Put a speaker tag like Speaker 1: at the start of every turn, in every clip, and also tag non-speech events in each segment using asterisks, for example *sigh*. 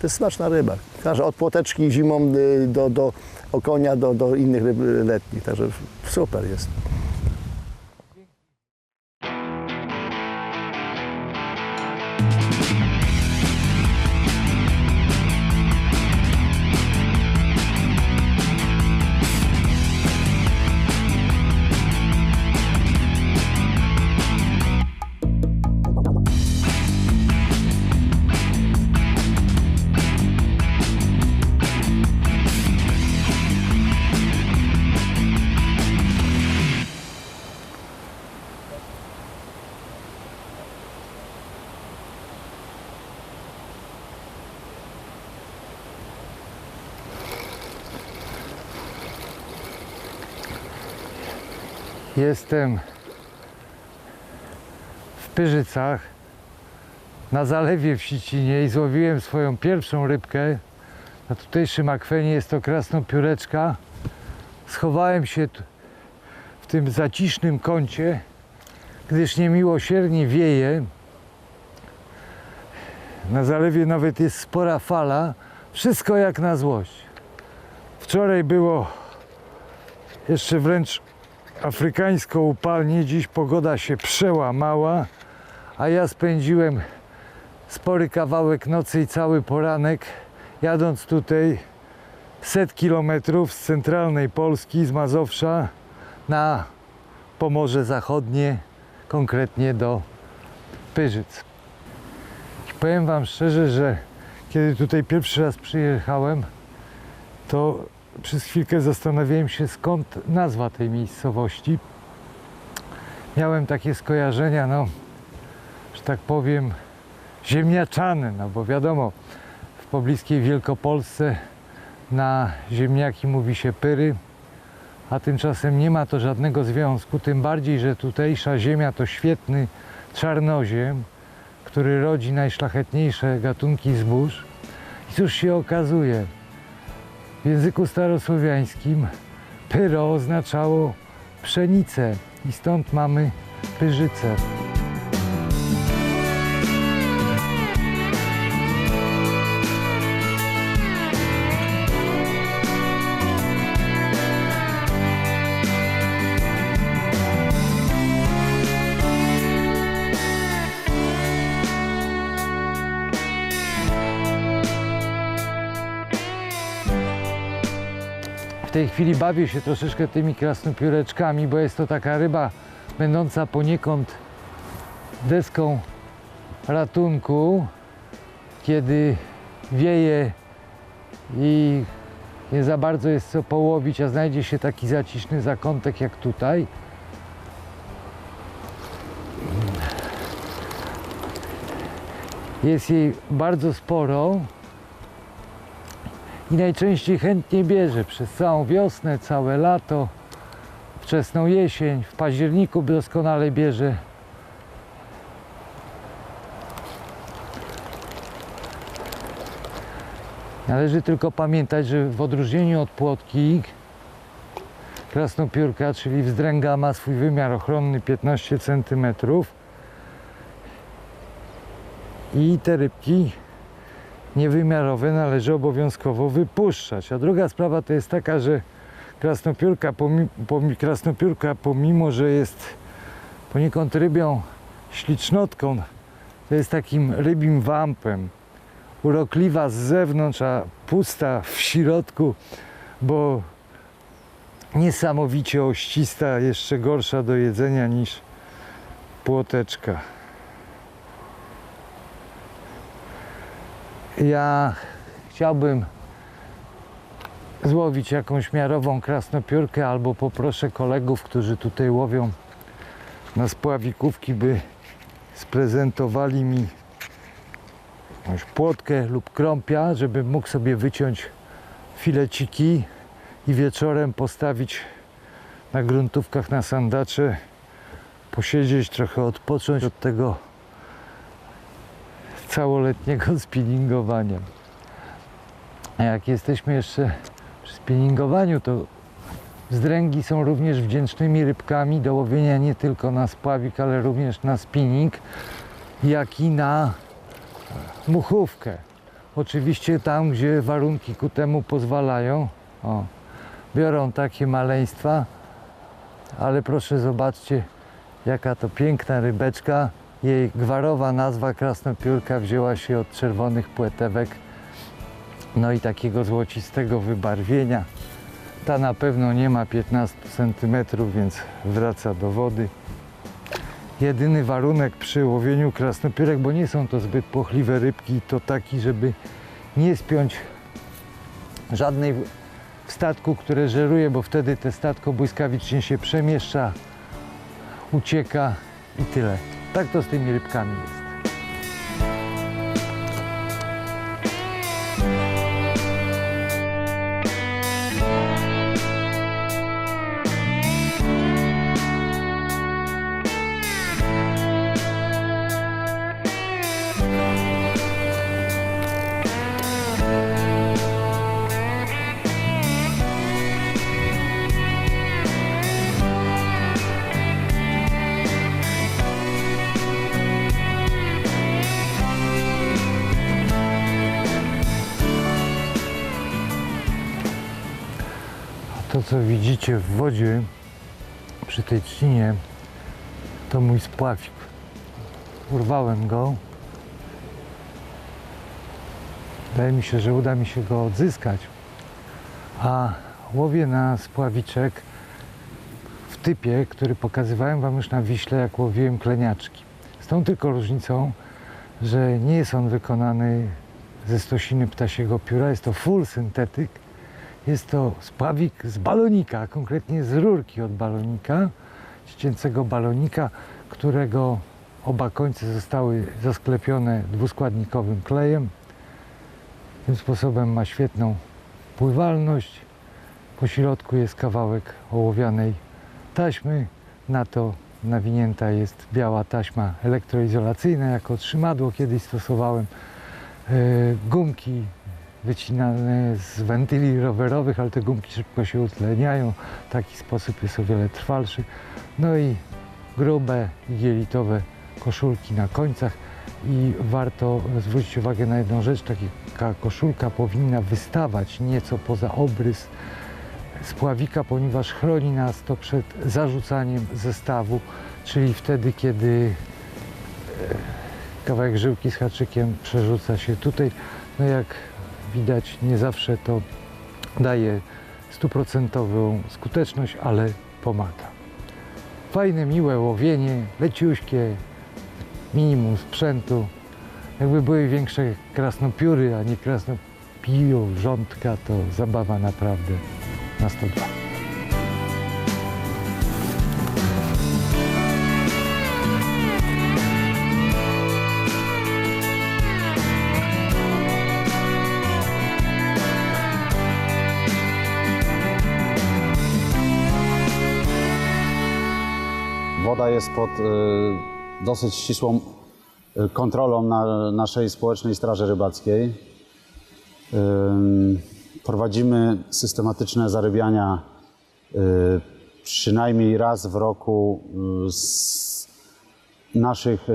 Speaker 1: To jest smaczna ryba. Także od płoteczki zimą y, do, do okonia, do, do innych ryb y, letnich. Także super jest.
Speaker 2: Jestem w Pyrzycach na zalewie w Sicinie i złowiłem swoją pierwszą rybkę. Na tutejszym akwenie jest to krasnopióreczka. Schowałem się w tym zacisznym kącie, gdyż niemiłosiernie wieje. Na zalewie nawet jest spora fala. Wszystko jak na złość. Wczoraj było jeszcze wręcz afrykańsko upalnie. Dziś pogoda się przełamała, a ja spędziłem spory kawałek nocy i cały poranek jadąc tutaj set kilometrów z centralnej Polski, z Mazowsza na Pomorze Zachodnie, konkretnie do Pyrzyc. I powiem Wam szczerze, że kiedy tutaj pierwszy raz przyjechałem, to przez chwilkę zastanawiałem się skąd nazwa tej miejscowości. Miałem takie skojarzenia, no, że tak powiem, ziemniaczane, no bo wiadomo, w pobliskiej Wielkopolsce na ziemniaki mówi się pyry, a tymczasem nie ma to żadnego związku, tym bardziej, że tutejsza ziemia to świetny czarnoziem, który rodzi najszlachetniejsze gatunki zbóż. I cóż się okazuje, w języku starosłowiańskim pyro oznaczało pszenicę i stąd mamy pyrzycę. W tej chwili bawię się troszeczkę tymi krasnopióreczkami, bo jest to taka ryba będąca poniekąd deską ratunku, kiedy wieje i nie za bardzo jest co połowić, a znajdzie się taki zaciszny zakątek jak tutaj. Jest jej bardzo sporo i najczęściej chętnie bierze przez całą wiosnę, całe lato, wczesną jesień, w październiku doskonale bierze. Należy tylko pamiętać, że w odróżnieniu od płotki krasnopiórka, czyli wzdręga ma swój wymiar ochronny 15 cm i te rybki niewymiarowe należy obowiązkowo wypuszczać. A druga sprawa to jest taka, że krasnopiórka, pomi, pomi, krasnopiórka pomimo, że jest poniekąd rybią ślicznotką, to jest takim rybim wampem. Urokliwa z zewnątrz, a pusta w środku, bo niesamowicie oścista, jeszcze gorsza do jedzenia niż płoteczka. Ja chciałbym złowić jakąś miarową krasnopiórkę albo poproszę kolegów, którzy tutaj łowią na spławikówki, by sprezentowali mi jakąś płotkę lub krąpia, żebym mógł sobie wyciąć fileciki i wieczorem postawić na gruntówkach na sandacze, posiedzieć, trochę odpocząć od tego całoletniego *laughs* spinningowania. Jak jesteśmy jeszcze przy spinningowaniu, to wzdręgi są również wdzięcznymi rybkami do łowienia nie tylko na spławik, ale również na spinning, jak i na muchówkę. Oczywiście tam, gdzie warunki ku temu pozwalają. O, biorą takie maleństwa, ale proszę zobaczcie, jaka to piękna rybeczka. Jej gwarowa nazwa krasnopiórka wzięła się od czerwonych płetewek, no i takiego złocistego wybarwienia. Ta na pewno nie ma 15 cm, więc wraca do wody. Jedyny warunek przy łowieniu krasnopiórek, bo nie są to zbyt płochliwe rybki, to taki, żeby nie spiąć żadnej w statku, które żeruje, bo wtedy te statko błyskawicznie się przemieszcza, ucieka i tyle. Tak to z tymi rybkami jest. Co widzicie w wodzie przy tej trzcinie, to mój spławik. Urwałem go. Wydaje mi się, że uda mi się go odzyskać. A łowię na spławiczek w typie, który pokazywałem Wam już na Wiśle, jak łowiłem kleniaczki. Z tą tylko różnicą, że nie jest on wykonany ze stosiny ptasiego pióra, jest to full syntetyk, jest to spławik z balonika, konkretnie z rurki od balonika, ścięcego balonika, którego oba końce zostały zasklepione dwuskładnikowym klejem. Tym sposobem ma świetną pływalność. Po środku jest kawałek ołowianej taśmy. Na to nawinięta jest biała taśma elektroizolacyjna jako trzymadło kiedyś stosowałem. E, Gumki wycinane z wentyli rowerowych, ale te gumki szybko się utleniają. Taki sposób jest o wiele trwalszy. No i grube, igielitowe koszulki na końcach. I warto zwrócić uwagę na jedną rzecz. Taka koszulka powinna wystawać nieco poza obrys spławika, ponieważ chroni nas to przed zarzucaniem zestawu, czyli wtedy, kiedy e, kawałek żyłki z haczykiem przerzuca się tutaj. No jak widać, nie zawsze to daje stuprocentową skuteczność, ale pomaga. Fajne, miłe łowienie, leciuśkie, minimum sprzętu. Jakby były większe krasnopióry, a nie krasnopiórzątka, to zabawa naprawdę na 102.
Speaker 3: jest pod y, dosyć ścisłą y, kontrolą na, naszej społecznej straży rybackiej. Ym, prowadzimy systematyczne zarybiania przynajmniej raz w roku z naszych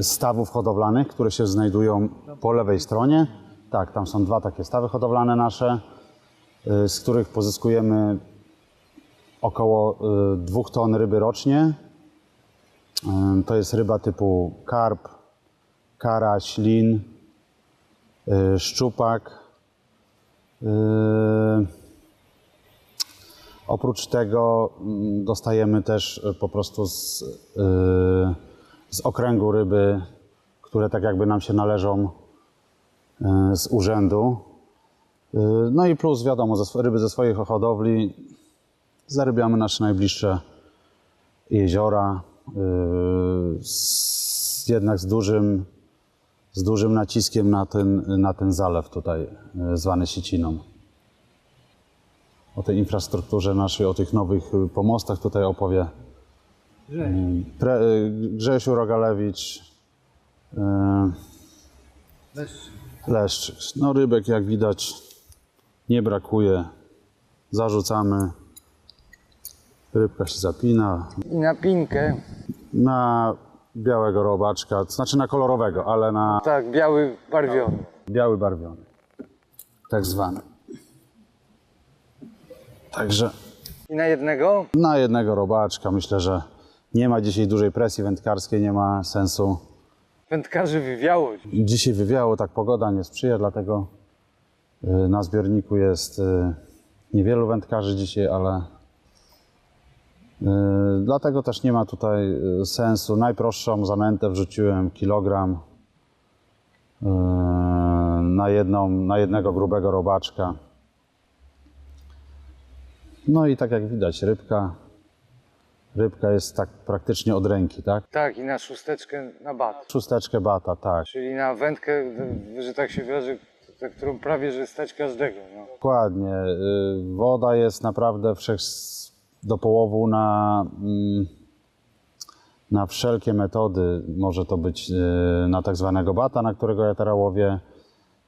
Speaker 3: stawów hodowlanych, które się znajdują po lewej stronie. Tak, tam są dwa takie stawy hodowlane nasze, z których pozyskujemy około 2 ton ryby rocznie. Y, To jest ryba typu karp, karaś, lin, y, szczupak. Y, Oprócz tego mm, dostajemy też y, po prostu z, y, z okręgu ryby, które tak jakby nam się należą y, z urzędu. Y, No i plus wiadomo, ryby ze swoich hodowli zarybiamy nasze najbliższe jeziora, yy, z, jednak z dużym, z dużym naciskiem na ten, na ten zalew tutaj, yy, zwany Siciną. O tej infrastrukturze naszej, o tych nowych yy, pomostach tutaj opowie yy, Pre, yy, Grzesiu Rogalewicz, yy, Leszczyk. No rybek jak widać nie brakuje, zarzucamy. Rybka się zapina.
Speaker 2: I na pinkę
Speaker 3: Na białego robaczka, to znaczy na kolorowego, ale na
Speaker 2: Tak, biały barwiony.
Speaker 3: biały barwiony. Tak zwany. Także
Speaker 2: I na jednego?
Speaker 3: na jednego robaczka myślę, że nie ma dzisiaj dużej presji wędkarskiej, nie ma sensu.
Speaker 2: Wędkarzy wywiało.
Speaker 3: Dzisiaj wywiało, tak pogoda nie sprzyja, dlatego y, na zbiorniku jest y, niewielu wędkarzy dzisiaj, ale dlatego też nie ma tutaj y, sensu. Najprostszą zanętę wrzuciłem kilogram y, na, jedną, na jednego grubego robaczka. No i tak jak widać, rybka, rybka jest tak praktycznie od ręki, tak?
Speaker 2: Tak, i na szósteczkę na bat.
Speaker 3: Szósteczkę bata, tak.
Speaker 2: Czyli na wędkę, że tak się wyrażę, za którą prawie że stać każdego. No.
Speaker 3: Dokładnie. Y, Woda jest naprawdę wszech do połowu na, mm, na wszelkie metody. Może to być y, na tak zwanego bata, na którego ja teraz łowię.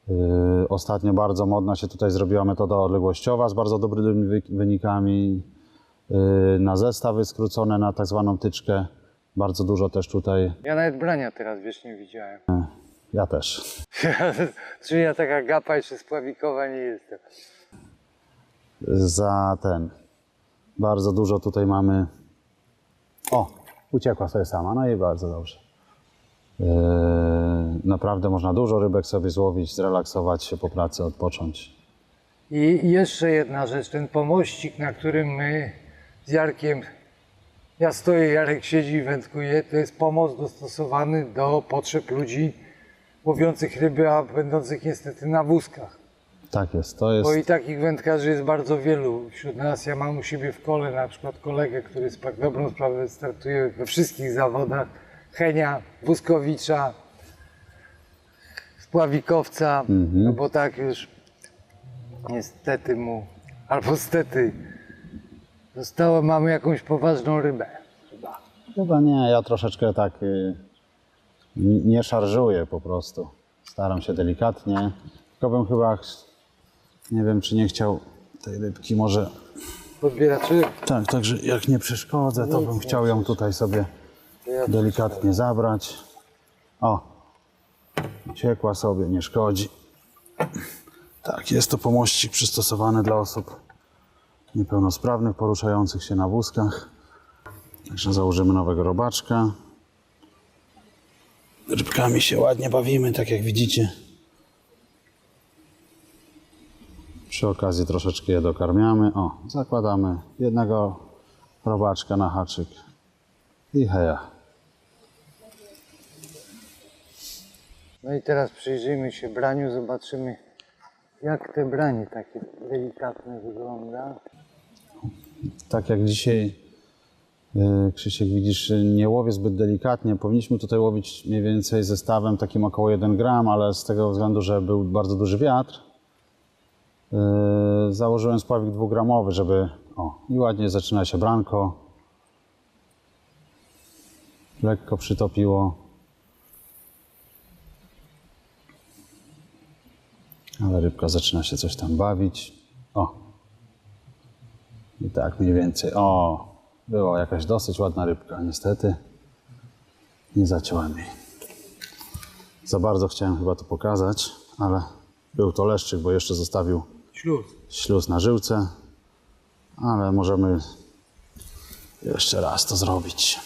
Speaker 3: Y, Ostatnio bardzo modna się tutaj zrobiła metoda odległościowa z bardzo dobrymi wy- wynikami. Y, Na zestawy skrócone na tak zwaną tyczkę. Bardzo dużo też tutaj.
Speaker 2: Ja nawet brania teraz, wiesz, nie widziałem.
Speaker 3: Ja też. *laughs*
Speaker 2: Czyli ja taka gapa jeszcze spławikowa nie jestem.
Speaker 3: za ten. Bardzo dużo tutaj mamy. O, uciekła sobie sama, no i bardzo dobrze. Yy, naprawdę można dużo rybek sobie złowić, zrelaksować się po pracy, odpocząć.
Speaker 2: I jeszcze jedna rzecz, ten pomościk, na którym my z Jarkiem, ja stoję, Jarek siedzi i wędkuje, to jest pomost dostosowany do potrzeb ludzi łowiących ryby, a będących niestety na wózkach.
Speaker 3: Tak jest, to jest.
Speaker 2: Bo i takich wędkarzy jest bardzo wielu wśród nas. Ja mam u siebie w kole na przykład kolegę, który z tak dobrą sprawę startuje we wszystkich zawodach. Henia, Wózkowicza, Spławikowca, no bo tak już niestety mu, albo stety, zostało, mamy jakąś poważną rybę. Chyba.
Speaker 3: Chyba nie, ja troszeczkę tak y, nie szarżuję po prostu. Staram się delikatnie. Tylko bym chyba, ch- nie wiem, czy nie chciał tej rybki może
Speaker 2: Podbieraczy,
Speaker 3: Tak, także jak nie przeszkodzę, to bym chciał ją tutaj sobie delikatnie zabrać. O, uciekła sobie, nie szkodzi. Tak, jest to pomościk przystosowany dla osób niepełnosprawnych, poruszających się na wózkach. Także założymy nowego robaczka. Rybkami się ładnie bawimy, tak jak widzicie. Przy okazji troszeczkę je dokarmiamy. O, zakładamy jednego robaczka na haczyk i heja.
Speaker 2: No i teraz przyjrzyjmy się braniu, zobaczymy jak te branie takie delikatne wygląda.
Speaker 3: Tak jak dzisiaj e, Krzysiek widzisz, nie łowię zbyt delikatnie. Powinniśmy tutaj łowić mniej więcej zestawem takim około 1 gram, ale z tego względu, że był bardzo duży wiatr, założyłem spławik dwugramowy, żeby o, i ładnie zaczyna się branko. Lekko przytopiło. Ale rybka zaczyna się coś tam bawić. O, i tak mniej więcej. O, była jakaś dosyć ładna rybka, niestety. Nie zaciąłem jej. Za bardzo chciałem chyba to pokazać, ale był to leszczyk, bo jeszcze zostawił
Speaker 2: Śluz.
Speaker 3: śluz na żyłce. Ale możemy jeszcze raz to zrobić.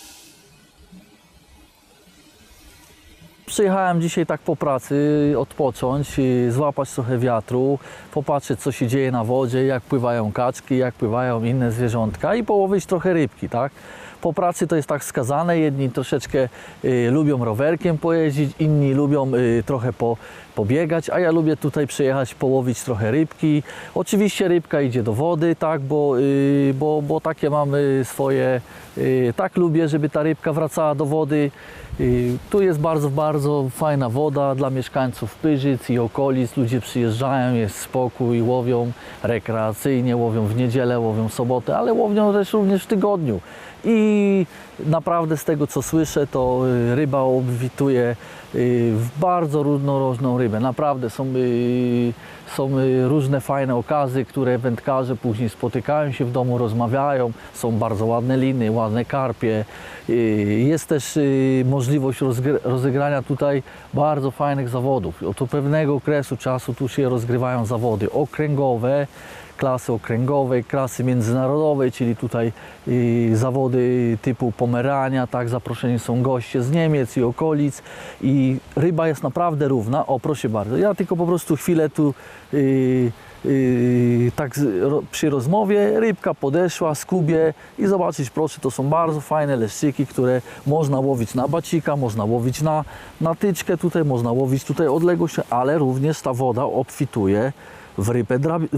Speaker 4: Przyjechałem dzisiaj tak po pracy, odpocząć, złapać trochę wiatru, popatrzeć co się dzieje na wodzie, jak pływają kaczki, jak pływają inne zwierzątka i połowić trochę rybki, tak? Po pracy to jest tak skazane, jedni troszeczkę y, lubią rowerkiem pojeździć, inni lubią y, trochę po, pobiegać, a ja lubię tutaj przyjechać, połowić trochę rybki. Oczywiście rybka idzie do wody, tak, bo, y, bo, bo takie mamy swoje, y, tak lubię, żeby ta rybka wracała do wody. Y, Tu jest bardzo, bardzo fajna woda dla mieszkańców Pyrzyc i okolic. Ludzie przyjeżdżają, jest spokój, łowią rekreacyjnie, łowią w niedzielę, łowią w sobotę, ale łowią też również w tygodniu. i naprawdę z tego co słyszę, to y, ryba obfituje y, w bardzo różnorodną rybę. Naprawdę są, y, są różne fajne okazy, które wędkarze później spotykają się w domu, rozmawiają. Są bardzo ładne liny, ładne karpie. Jest też możliwość rozegrania tutaj bardzo fajnych zawodów. Od pewnego okresu czasu tu się rozgrywają zawody okręgowe, klasy okręgowej, klasy międzynarodowej, czyli tutaj zawody typu Pomerania, tak, zaproszeni są goście z Niemiec i okolic i ryba jest naprawdę równa. O, proszę bardzo, ja tylko po prostu chwilę tu y, y, tak przy rozmowie rybka podeszła, skubie i zobaczyć proszę, to są bardzo fajne leszczyki, które można łowić na bacika, można łowić na, na tyczkę tutaj, można łowić tutaj odległość, ale również ta woda obfituje w rybę, drab-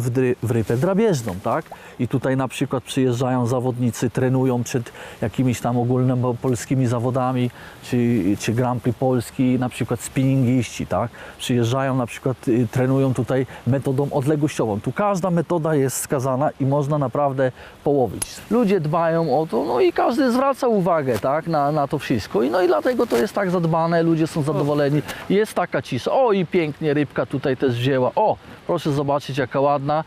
Speaker 4: w, drapieżną, tak? I tutaj na przykład przyjeżdżają zawodnicy, trenują przed jakimiś tam ogólnopolskimi zawodami, czy, czy Grand Prix Polski, na przykład spinningiści, tak? Przyjeżdżają na przykład, y, trenują tutaj metodą odległościową. Tu każda metoda jest skazana i można naprawdę połowić. Ludzie dbają o to, no i każdy zwraca uwagę, tak? Na, na to wszystko. I no i dlatego to jest tak zadbane, ludzie są zadowoleni. Jest taka cisza. O i pięknie rybka tutaj też wzięła. O, proszę zobaczyć jaka ładna.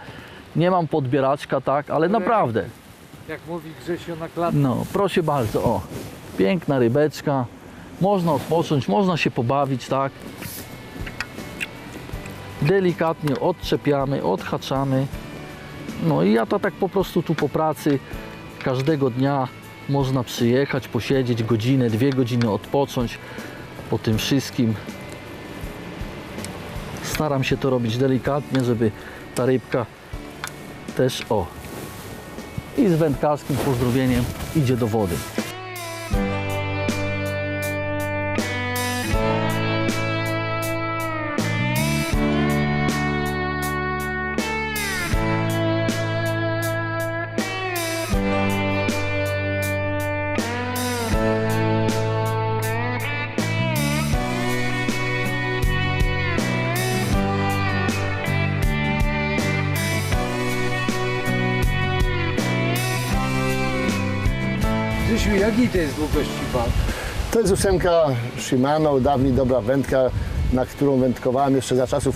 Speaker 4: Nie mam podbieraczka, tak, ale naprawdę.
Speaker 2: Jak mówi Grzesio na klatce.
Speaker 4: No, proszę bardzo, o. Piękna rybeczka. Można odpocząć, można się pobawić, tak. Delikatnie odczepiamy, odhaczamy. No i ja to tak po prostu tu po pracy każdego dnia można przyjechać, posiedzieć godzinę, dwie godziny, odpocząć po tym wszystkim. Staram się to robić delikatnie, żeby ta rybka też o i z wędkarskim pozdrowieniem idzie do wody.
Speaker 2: Jaki to jest długości wad?
Speaker 1: To jest ósemka Shimano, dawniej dobra wędka, na którą wędkowałem jeszcze za czasów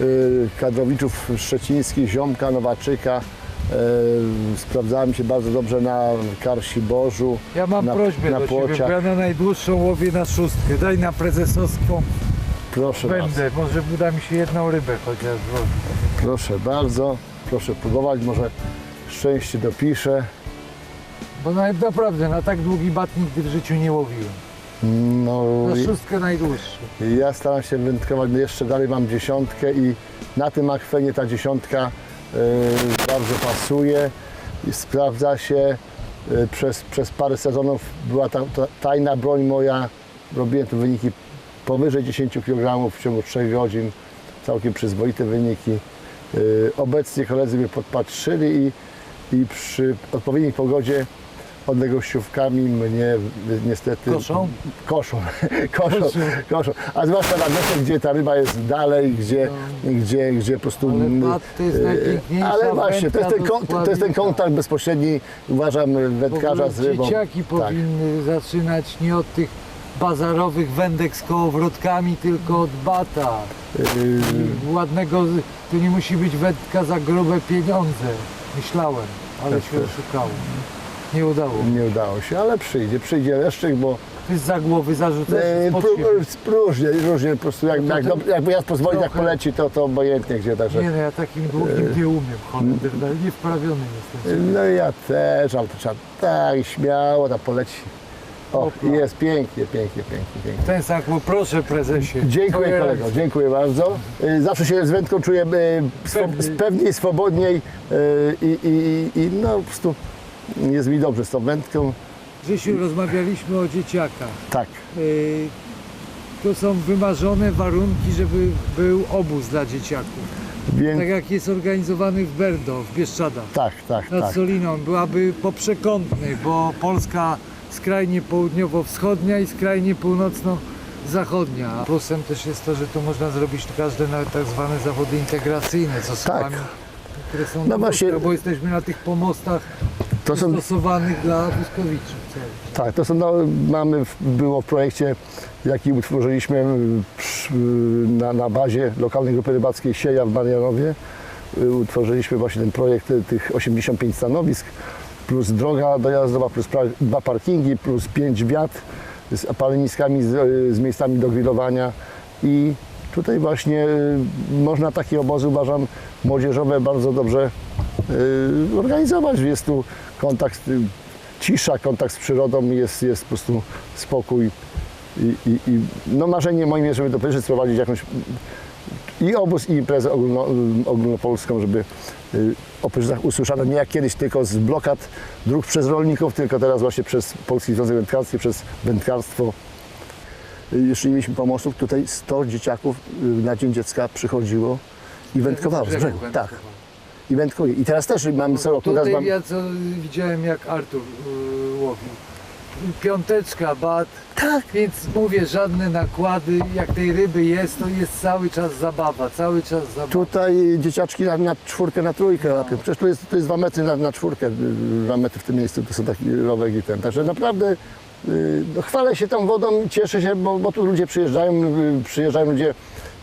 Speaker 1: y, kadrowiczów szczecińskich, Ziomka, Nowaczyka. Y, sprawdzała mi się bardzo dobrze na Karsi Bożu,
Speaker 2: Ja mam
Speaker 1: na,
Speaker 2: prośbę
Speaker 1: na
Speaker 2: do Ciebie, bo ja na najdłuższą łowię na szóstkę. Daj na prezesowską
Speaker 1: Proszę bardzo,
Speaker 2: będę. Może uda mi się jedną rybę chociaż złowić.
Speaker 1: proszę bardzo, proszę próbować, może szczęście dopiszę.
Speaker 2: Bo na, naprawdę na tak długi bat nigdy w życiu nie łowiłem.
Speaker 1: No,
Speaker 2: Na szóstkę najdłuższy.
Speaker 1: Ja staram się wędkować, jeszcze dalej mam dziesiątkę i na tym akwenie ta dziesiątka y, bardzo pasuje i sprawdza się. Y, przez, przez parę sezonów była ta, ta tajna broń moja. Robiłem tu wyniki powyżej 10 kg w ciągu 3 godzin. Całkiem przyzwoite wyniki. Y, obecnie koledzy mnie podpatrzyli i, i przy odpowiedniej pogodzie odległościówkami mnie niestety
Speaker 2: Koszą? *laughs*
Speaker 1: koszą, koszą, koszą. A zwłaszcza na wiosnę, gdzie ta ryba jest dalej, gdzie, gdzie, gdzie po prostu...
Speaker 2: Ale to jest
Speaker 1: e, Ale właśnie, to jest, ten, to jest ten kontakt bezpośredni, uważam, wędkarza z rybą.
Speaker 2: dzieciaki
Speaker 1: Tak.
Speaker 2: powinny zaczynać nie od tych bazarowych wędek z kołowrotkami, tylko od bata.
Speaker 1: Yy,
Speaker 2: Ładnego, to nie musi być wędka za grube pieniądze. Myślałem, ale
Speaker 1: Tak,
Speaker 2: się
Speaker 1: tak.
Speaker 2: Nie udało.
Speaker 1: nie udało się, ale przyjdzie, przyjdzie leszczyk, bo
Speaker 2: za głowy zarzucasz
Speaker 1: e, różnie, różnie po prostu, jak,
Speaker 2: to
Speaker 1: jak,
Speaker 2: to
Speaker 1: do- jakby ja pozwolić, jak
Speaker 2: trochę-
Speaker 1: poleci, to, to obojętnie gdzie, także...
Speaker 2: Nie no, ja takim długim nie umiem, Holender, nie wprawiony jestem.
Speaker 1: No i ja też, ale to trzeba tak śmiało, ta poleci. O,
Speaker 2: Opla.
Speaker 1: i jest pięknie, pięknie, pięknie, pięknie.
Speaker 2: Ten sakło, proszę prezesie.
Speaker 1: Dziękuję kolego, dziękuję bardzo. Y, Zawsze się z wędką czuję swo-
Speaker 2: Pewniej.
Speaker 1: swobodniej y, i, i, i no po prostu jest mi dobrze z tą wędką.
Speaker 2: Grzesiu, rozmawialiśmy o dzieciakach.
Speaker 1: Tak,
Speaker 2: Yy, To są wymarzone warunki, żeby był obóz dla dzieciaków.
Speaker 1: więc
Speaker 2: Tak jak jest organizowany w Berdo, w Bieszczadach.
Speaker 1: tak, tak,
Speaker 2: Nad
Speaker 1: tak.
Speaker 2: Soliną byłaby poprzekątny, bo Polska skrajnie południowo-wschodnia i skrajnie północno-zachodnia. A Plusem też jest to, że tu można zrobić każde nawet tak zwane zawody integracyjne z osobami, które są
Speaker 1: No właśnie-
Speaker 2: bo jesteśmy na tych pomostach
Speaker 1: To są,
Speaker 2: Stosowanych dla błyskowiczów.
Speaker 1: tak, to są, no, mamy, było w projekcie, jaki utworzyliśmy y, przy- na, na bazie lokalnej grupy rybackiej Sieja w Marianowie. Y, Utworzyliśmy właśnie ten projekt y, tych 85 stanowisk, plus droga dojazdowa, plus pra, dwa parkingi, plus pięć wiat z paleniskami, z, y, z miejscami do grillowania i tutaj właśnie y, można takie obozy, uważam, młodzieżowe bardzo dobrze y, organizować. Jest tu kontakt, y, cisza, kontakt z przyrodą, jest, jest po prostu spokój. I, i, i no marzenie moim jest, żeby do Pyrzyc prowadzić jakąś i obóz, i imprezę ogólno, ogólnopolską, żeby y, o Pyrzycach usłyszano nie jak kiedyś tylko z blokad dróg przez rolników, tylko teraz właśnie przez Polski Związek Wędkarski, przez wędkarstwo. Y, Jeszcze nie mieliśmy pomostów, tutaj 100 dzieciaków y, na Dzień Dziecka przychodziło i wędkowało z brzegu. Tak, i. I teraz też mamy co roku raz
Speaker 2: Tutaj
Speaker 1: mam...
Speaker 2: ja co widziałem jak Artur y, łowił. Piąteczka, bat,
Speaker 1: Tak.
Speaker 2: więc mówię, żadne nakłady, jak tej ryby jest, to jest cały czas zabawa, cały czas zabawa.
Speaker 1: Tutaj dzieciaczki na, na czwórkę, na trójkę łapią. Przecież tu jest, to jest dwa metry na, na czwórkę, y, dwa metry w tym miejscu, to są taki rowek i ten. Także naprawdę y, no, chwalę się tą wodą, cieszę się, bo, bo tu ludzie przyjeżdżają, y, przyjeżdżają ludzie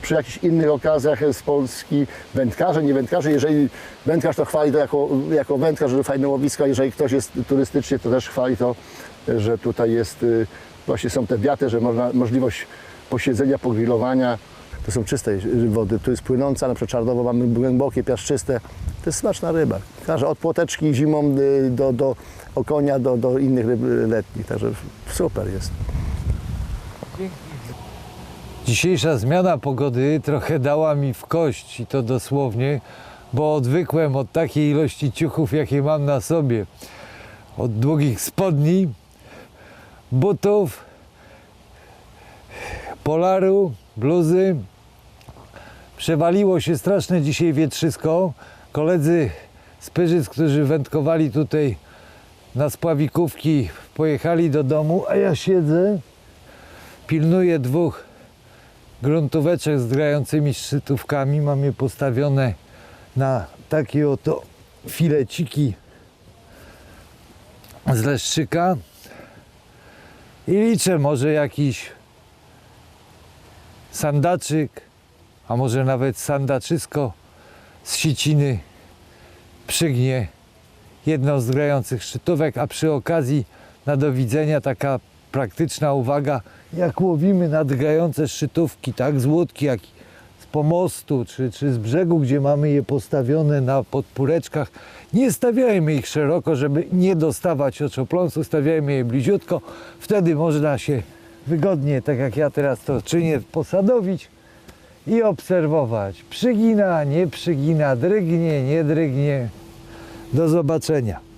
Speaker 1: przy jakichś innych okazjach z Polski, wędkarze, nie wędkarze. Jeżeli wędkarz to chwali to jako, jako wędkarz, że fajne łowisko, jeżeli ktoś jest turystycznie, to też chwali to, że tutaj jest, y, właśnie są te wiaty, że można, możliwość posiedzenia, pogrillowania. To są czyste wody, tu jest płynąca, na przykład czarnowo mamy głębokie, piaszczyste. To jest smaczna ryba. Każda od płoteczki zimą y, do, do okonia, do, do innych ryb letnich, także super jest.
Speaker 2: Dzisiejsza zmiana pogody trochę dała mi w kość i to dosłownie, bo odwykłem od takiej ilości ciuchów, jakie mam na sobie. Od długich spodni, butów, polaru, bluzy. Przewaliło się straszne dzisiaj wietrzysko. Koledzy z Pyrzyc, którzy wędkowali tutaj na spławikówki, pojechali do domu, a ja siedzę, pilnuję dwóch gruntóweczek z grającymi szczytówkami. Mam je postawione na takie oto fileciki z leszczyka. I liczę, może jakiś sandaczyk, a może nawet sandaczysko z siciny przygnie jedną z grających szczytówek, a przy okazji na do widzenia taka praktyczna uwaga, jak łowimy nadgrające szczytówki, tak z łódki, jak z pomostu, czy, czy z brzegu, gdzie mamy je postawione na podpóreczkach, nie stawiajmy ich szeroko, żeby nie dostawać oczopląsu, stawiajmy je bliziutko, wtedy można się wygodnie, tak jak ja teraz to czynię, posadowić i obserwować. Przygina, nie przygina, drygnie, nie drygnie. Do zobaczenia.